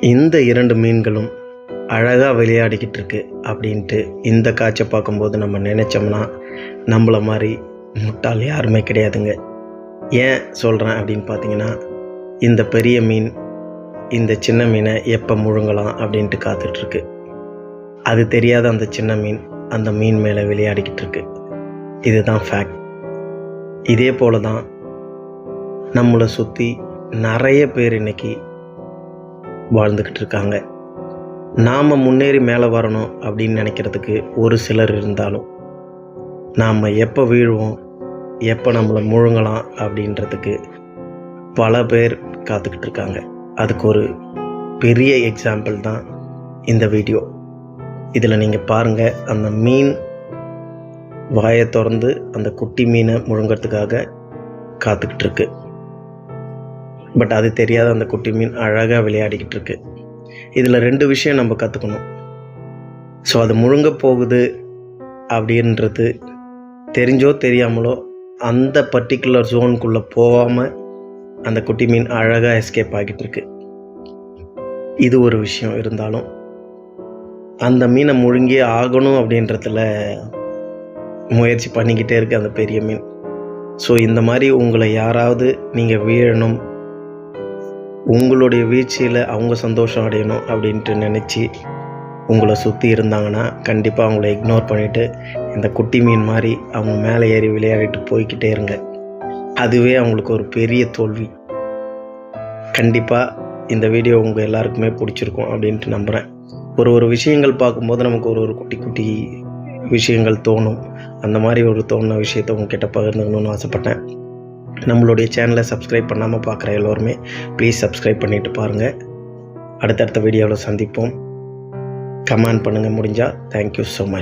இந்த இரண்டு மீன்களும் அழகாக விளையாடிக்கிட்டு இருக்கு அப்படின்ட்டு இந்த காட்சை பார்க்கும்போது நம்ம நினச்சோம்னா நம்மள மாதிரி முட்டாள் யாருமே கிடையாதுங்க. ஏன் சொல்கிறேன் அப்படின்னு பார்த்தீங்கன்னா இந்த பெரிய மீன் இந்த சின்ன மீனை எப்போ முழுங்கலாம் அப்படின்ட்டு காத்துட்ருக்கு. அது தெரியாத அந்த சின்ன மீன் அந்த மீன் மேலே விளையாடிக்கிட்டு இருக்கு இதுதான் ஃபேக்ட் இதே போல தான் நம்மளை சுற்றி நிறைய பேர் இன்னைக்கு வாழ்ந்துக்கிட்டு இருக்காங்க. நாம் முன்னேறி மேலே வரணும் அப்படின்னு நினைக்கிறதுக்கு ஒரு சிலர் இருந்தாலும் நாம் எப்போ வீழுவோம் எப்போ நம்மளை முழுங்கலாம் அப்படின்றதுக்கு பல பேர் காத்துக்கிட்டு இருக்காங்க. அதுக்கு ஒரு பெரிய எக்ஸாம்பிள் தான் இந்த வீடியோ இதில் நீங்கள் பாருங்கள் அந்த மீன் வாயை திறந்து அந்த குட்டி மீனை முழுங்கிறதுக்காக காத்துக்கிட்டு இருக்கு. பட் அது தெரியாத அந்த குட்டி மீன் அழகாக விளையாடிக்கிட்டு இருக்கு இதில் ரெண்டு விஷயம் நம்ம கற்றுக்கணும் ஸோ அது முழுங்க போகுது அப்படின்றது தெரிஞ்சோ தெரியாமலோ அந்த பர்டிகுலர் ஜோனுக்குள்ளே போகாமல் அந்த குட்டி மீன் அழகாக எஸ்கேப் ஆகிட்டு இருக்கு இது ஒரு விஷயம் இருந்தாலும். அந்த மீனை முழுங்கியே ஆகணும் அப்படின்றதுல முயற்சி பண்ணிக்கிட்டே இருக்குது அந்த பெரிய மீன். ஸோ இந்த மாதிரி உங்களை யாராவது நீங்கள் வீழணும் உங்களுடைய வீழ்ச்சியில் அவங்க சந்தோஷம் அடையணும் அப்படின்ட்டு நினச்சி உங்களை சுற்றி இருந்தாங்கன்னா கண்டிப்பாக அவங்கள இக்னோர் பண்ணிவிட்டு இந்த குட்டி மீன் மாதிரி அவங்க மேலே ஏறி விளையாடிட்டு போய்க்கிட்டே இருங்க. அதுவே அவங்களுக்கு ஒரு பெரிய தோல்வி. கண்டிப்பாக இந்த வீடியோ உங்கள் எல்லாருக்குமே பிடிச்சிருக்கும் அப்படின்ட்டு நம்புகிறேன் ஒரு ஒரு விஷயங்கள் பார்க்கும்போது நமக்கு ஒரு ஒரு குட்டி குட்டி விஷயங்கள் தோணும். அந்த மாதிரி ஒரு தோணுன விஷயத்தை உங்ககிட்ட பகிர்ந்துக்கணும்னு ஆசைப்பட்டேன். நம்மளுடைய சேனலை சப்ஸ்கிரைப் பண்ணாமல் பார்க்குற எல்லோருமே ப்ளீஸ் சப்ஸ்கிரைப் பண்ணிவிட்டு பாருங்கள் அடுத்தடுத்த வீடியோவில் சந்திப்போம். கமெண்ட் பண்ணுங்கள் முடிஞ்சால் தேங்க்யூ ஸோ மச்